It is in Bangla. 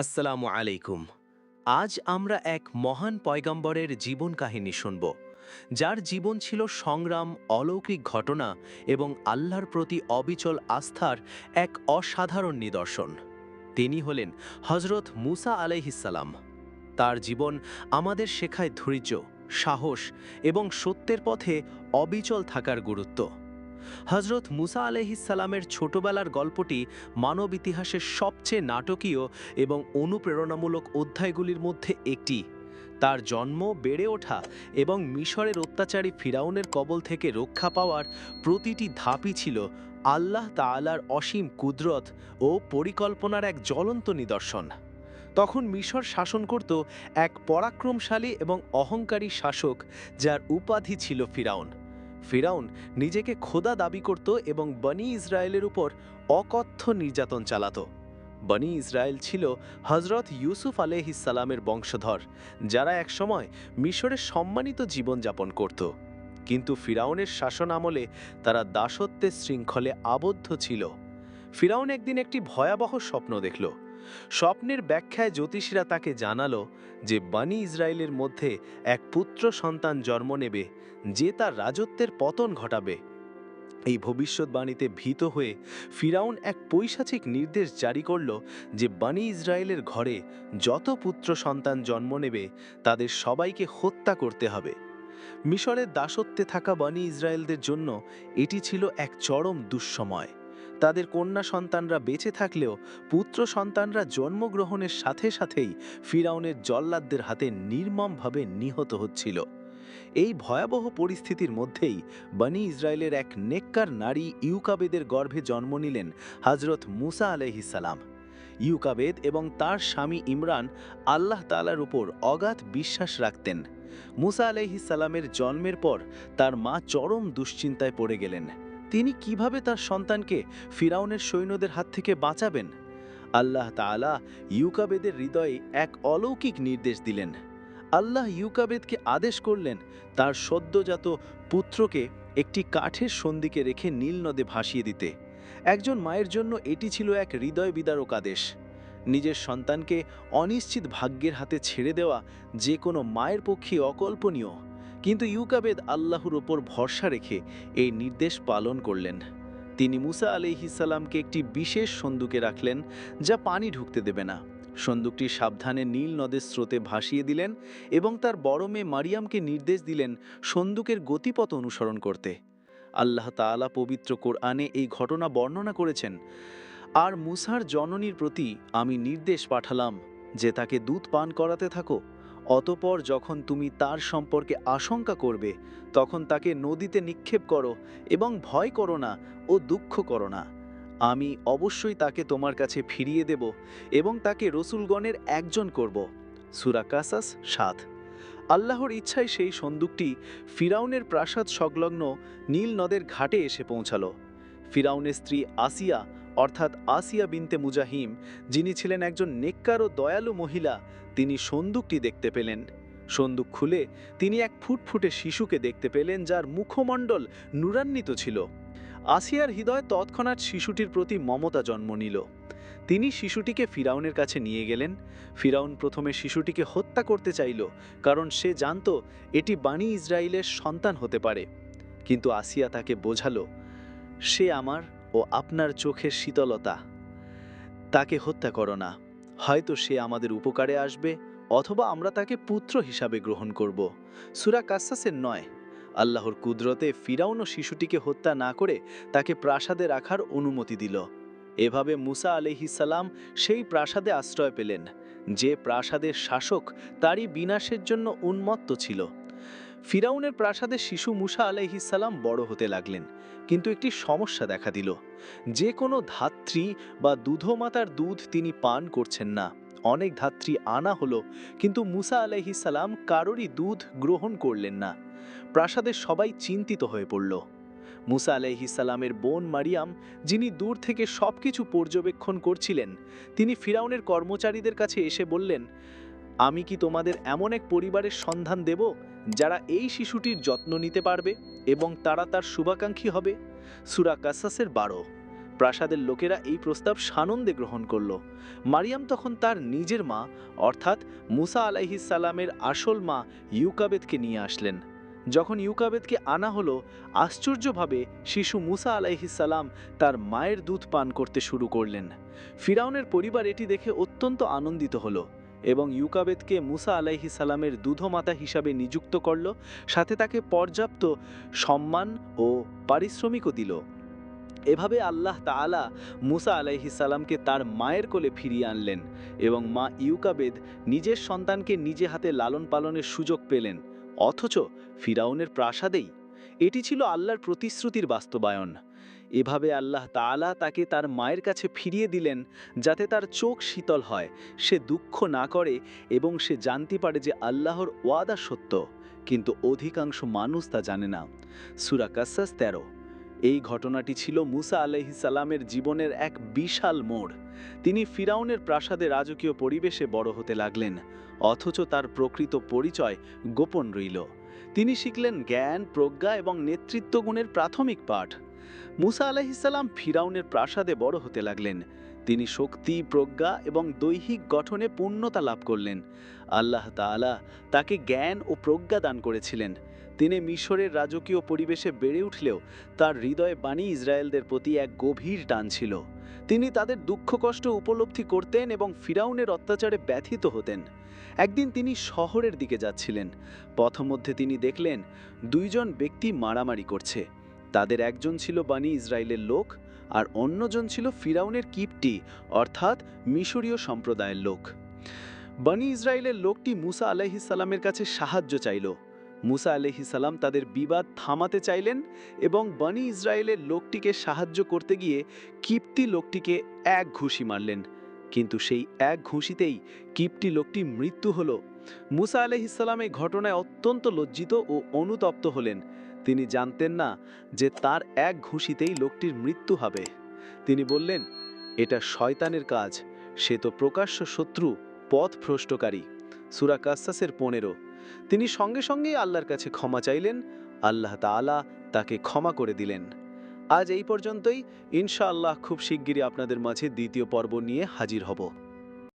আসসালামু আলাইকুম। আজ আমরা এক মহান পয়গম্বরের জীবন কাহিনী শুনব, যার জীবন ছিল সংগ্রাম, অলৌকিক ঘটনা এবং আল্লাহর প্রতি অবিচল আস্থার এক অসাধারণ নিদর্শন। তিনি হলেন হজরত মুসা আলাইহিসাল্লাম তার জীবন আমাদের শেখায় ধৈর্য, সাহস এবং সত্যের পথে অবিচল থাকার গুরুত্ব। হজরত মুসা আলহিসাল্লামের ছোটবেলার গল্পটি মানব ইতিহাসের সবচেয়ে নাটকীয় এবং অনুপ্রেরণামূলক অধ্যায়গুলির মধ্যে একটি। তার জন্ম, বেড়ে ওঠা এবং মিশরের অত্যাচারী ফিরাউনের কবল থেকে রক্ষা পাওয়ার প্রতিটি ধাপই ছিল আল্লাহ তাআলার অসীম কুদরত ও পরিকল্পনার এক জ্বলন্ত নিদর্শন। তখন মিশর শাসন করত এক পরাক্রমশালী এবং অহংকারী শাসক যার উপাধি ছিল ফিরাউন। ফিরাউন নিজেকে খোদা দাবি করত এবং বনি ইসরায়েলের উপর অকথ্য নির্যাতন চালাত। বনি ইসরায়েল ছিল হজরত ইউসুফ আলহিসাল্লামের বংশধর, যারা একসময় মিশরের সম্মানিত জীবনযাপন করত। কিন্তু ফিরাউনের শাসন আমলে তারা দাসত্বের শৃঙ্খলে আবদ্ধ ছিল। ফিরাউন একদিন একটি ভয়াবহ স্বপ্ন দেখল। স্বপ্নের ব্যাখ্যায় জ্যোতিষীরা তাকে জানালো যে বানি ইসরায়েলের মধ্যে এক পুত্র সন্তান জন্ম নেবে যে তার রাজত্বের পতন ঘটাবে। এই ভবিষ্যৎবাণীতে ভীত হয়ে ফিরাউন এক পৈশাচিক নির্দেশ জারি করল যে বানি ইসরায়েলের ঘরে যত পুত্র সন্তান জন্ম নেবে তাদের সবাইকে হত্যা করতে হবে। মিশরের দাসত্বে থাকা বানি ইসরায়েলদের জন্য এটি ছিল এক চরম দুঃসময়। তাদের কন্যা সন্তানরা বেঁচে থাকলেও পুত্র সন্তানরা জন্মগ্রহণের সাথে সাথেই ফিরাউনের জল্লাদদের হাতে নির্মমভাবে নিহত হচ্ছিল। এই ভয়াবহ পরিস্থিতির মধ্যেই বনি ইসরায়েলের এক নেককার নারী ইউকাবেদের গর্ভে জন্ম নিলেন হজরত মুসা আলহিসাল্লাম ইউকাবেদ এবং তার স্বামী ইমরান আল্লাহ তালার উপর অগাধ বিশ্বাস রাখতেন। মুসা আলহিসাল্লামের জন্মের পর তার মা চরম দুশ্চিন্তায় পড়ে গেলেন। তিনি কীভাবে তার সন্তানকে ফিরাউনের সৈন্যদের হাত থেকে বাঁচাবেন? আল্লাহ তাআলা ইউকাবেদের হৃদয়ে এক অলৌকিক নির্দেশ দিলেন। আল্লাহ ইউকাবেদকে আদেশ করলেন, তার সদ্যজাত পুত্রকে একটি কাঠের সন্ধিকে রেখে নীল নদে ভাসিয়ে দিতে। একজন মায়ের জন্য এটি ছিল এক হৃদয় বিদারক আদেশ। নিজের সন্তানকে অনিশ্চিত ভাগ্যের হাতে ছেড়ে দেওয়া যে কোনো মায়ের পক্ষে অকল্পনীয়। কিন্তু ইউকাবেদ আল্লাহর ওপর ভরসা রেখে এই নির্দেশ পালন করলেন। তিনি মুসা আলিহিসাল্লামকে একটি বিশেষ সন্দুকে রাখলেন, যা পানি ঢুকতে দেবে না। সন্দুকটি সাবধানে নীল নদের স্রোতে ভাসিয়ে দিলেন এবং তার বড় মেয়ে মারিয়ামকে নির্দেশ দিলেন সন্দুকের গতিপথ অনুসরণ করতে। আল্লাহ তাআলা পবিত্র কোরআনে এই ঘটনা বর্ণনা করেছেন, আর মুসার জননীর প্রতি আমি নির্দেশ পাঠালাম যে তাকে দুধ পান করাতে থাকো। অতপর যখন তুমি তার সম্পর্কে আশঙ্কা করবে, তখন তাকে নদীতে নিক্ষেপ করো এবং ভয় করো না ও দুঃখ করো না। আমি অবশ্যই তাকে তোমার কাছে ফিরিয়ে দেব এবং তাকে রসুলগণের একজন করব। সুরা কাসাস সাত। আল্লাহর ইচ্ছায় সেই সন্দুকটি ফিরাউনের প্রাসাদ সংলগ্ন নীল নদের ঘাটে এসে পৌঁছালো। ফিরাউনের স্ত্রী আসিয়া অর্থাৎ আসিয়া বিনতে মুজাহিম, যিনি ছিলেন একজন নেককার ও দয়ালু মহিলা, তিনি সন্দুকটি দেখতে পেলেন। সন্দুক খুলে তিনি এক ফুটফুটে শিশুকে দেখতে পেলেন, যার মুখমণ্ডল নুরান্বিত ছিল। আসিয়ার হৃদয় তৎক্ষণাৎ শিশুটির প্রতি মমতা জন্ম নিল। তিনি শিশুটিকে ফিরাউনের কাছে নিয়ে গেলেন। ফিরাউন প্রথমে শিশুটিকে হত্যা করতে চাইল, কারণ সে জানত এটি বাণী ইসরায়েলের সন্তান হতে পারে। কিন্তু আসিয়া তাকে বোঝালো, সে আমার ও আপনার চোখের শীতলতা। তাকে হত্যা করো না। হয়তো সে আমাদের উপকারে আসবে অথবা আমরা তাকে পুত্র হিসাবে গ্রহণ করব। সুরা কাসাসের নয়। আল্লাহর কুদরতে ফিরাউন ও শিশুটিকে হত্যা না করে তাকে প্রাসাদে রাখার অনুমতি দিল। এভাবে মুসা আলহিসাল্লাম সেই প্রাসাদে আশ্রয় পেলেন। যে প্রাসাদের শাসক তারই বিনাশের জন্য উন্মত্ত ছিল। ফিরাউনের প্রাসাদে শিশু মুসা আলাইহিসাল্লাম বড় হতে লাগলেন, কিন্তু একটি সমস্যা দেখা দিল। যে কোনো ধাত্রী বা দুধমাতার দুধ তিনি পান করছেন না। অনেক ধাত্রী আনা হলো, কিন্তু মুসা আলাইহিসাল্লাম কারোরই দুধ গ্রহণ করলেন না। প্রাসাদের সবাই চিন্তিত হয়ে পড়ল। মুসা আলাইহিসাল্লামের বোন মারিয়াম, যিনি দূর থেকে সবকিছু পর্যবেক্ষণ করছিলেন, তিনি ফিরাউনের কর্মচারীদের কাছে এসে বললেন, আমি কি তোমাদের এমন এক পরিবারের সন্ধান দেব? যারা এই শিশুটির যত্ন নিতে পারবে এবং তারা তার শুভাকাঙ্ক্ষী হবে, সুরা কাসাসের বারো। প্রাসাদের লোকেরা এই প্রস্তাব সানন্দে গ্রহণ করল। মারিয়াম তখন তার নিজের মা, অর্থাৎ মুসা আলাইহিসাল্লামের আসল মা ইউকাবেদকে নিয়ে আসলেন। যখন ইউকাবেদকে আনা হলো, আশ্চর্যভাবে শিশু মুসা আলাইহিসাল্লাম তার মায়ের দুধ পান করতে শুরু করলেন। ফিরাউনের পরিবার এটি দেখে অত্যন্ত আনন্দিত হলো। এবং ইউকাবেদকে মুসা আলাইহি সালামের দুধমাতা হিসাবে নিযুক্ত করল, সাথে তাকে পর্যাপ্ত সম্মান ও পারিশ্রমিকও দিল। এভাবে আল্লাহ তাআলা মুসা আলাইহি সালামকে তার মায়ের কোলে ফিরিয়ে আনলেন এবং মা ইউকাবেদ নিজের সন্তানকে নিজে হাতে লালন পালনের সুযোগ পেলেন, অথচ ফিরাউনের প্রাসাদেই এটি ছিল আল্লাহর প্রতিশ্রুতির বাস্তবায়ন। এভাবে আল্লাহ তাআলা তাকে তার মায়ের কাছে ফিরিয়ে দিলেন যাতে তার চোখ শীতল হয়। সে দুঃখ না করে এবং সে জানতে পারে যে আল্লাহর ওয়াদা সত্য, কিন্তু অধিকাংশ মানুষ তা জানে না। সুরা কাসাস তেরো। এই ঘটনাটি ছিল মুসা আলাইহি সালামের জীবনের এক বিশাল মোড়। তিনি ফিরাউনের প্রাসাদে রাজকীয় পরিবেশে বড় হতে লাগলেন, অথচ তার প্রকৃত পরিচয় গোপন রইল। তিনি শিখলেন জ্ঞান, প্রজ্ঞা এবং নেতৃত্ব গুণের প্রাথমিক পাঠ। মুসা আলাইহিসাল্লাম ফিরাউনের প্রাসাদে বড় হতে লাগলেন। তিনি শক্তি, প্রজ্ঞা এবং দৈহিক গঠনে পূর্ণতা লাভ করলেন। আল্লাহ তাআলা তাকে জ্ঞান ও প্রজ্ঞা দান করেছিলেন। তিনি মিশরের রাজকীয় পরিবেশে বেড়ে উঠলেও তার হৃদয়ে বাণী ইসরায়েলদের প্রতি এক গভীর টান ছিল। তিনি তাদের দুঃখ, কষ্ট উপলব্ধি করতেন এবং ফিরাউনের অত্যাচারে ব্যথিত হতেন। একদিন তিনি শহরের দিকে যাচ্ছিলেন। পথমধ্যে তিনি দেখলেন, দুইজন ব্যক্তি মারামারি করছে। তাদের একজন ছিল বাণী ইসরায়েলের লোক আর অন্যজন ছিল ফিরাউনের কিপটি, অর্থাৎ মিশরীয় সম্প্রদায়ের লোক। বানি ইসরায়েলের লোকটি মুসা আলাইহিসাল্লামের কাছে সাহায্য চাইল। মুসা আলাইহিসাল্লাম তাদের বিবাদ থামাতে চাইলেন এবং বানি ইসরায়েলের লোকটিকে সাহায্য করতে গিয়ে কিপ্তি লোকটিকে এক ঘুষি মারলেন। কিন্তু সেই এক ঘুষিতেই কিপ্টি লোকটি মৃত্যু হলো। মুসা আলাইহিসাল্লাম এই ঘটনায় অত্যন্ত লজ্জিত ও অনুতপ্ত হলেন। তিনি জানতেন না যে তার এক ঘুষিতেই লোকটির মৃত্যু হবে। তিনি বললেন, এটা শয়তানের কাজ। সে তো প্রকাশ্য শত্রু, পথ ভ্রষ্টকারী। সুরা কাসাসের পনেরো। তিনি সঙ্গে সঙ্গেই আল্লাহর কাছে ক্ষমা চাইলেন। আল্লাহ তাআলা তাকে ক্ষমা করে দিলেন। আজ এই পর্যন্তই। ইনশাআল্লাহ খুব শিগগিরই আপনাদের মাঝে দ্বিতীয় পর্ব নিয়ে হাজির হব।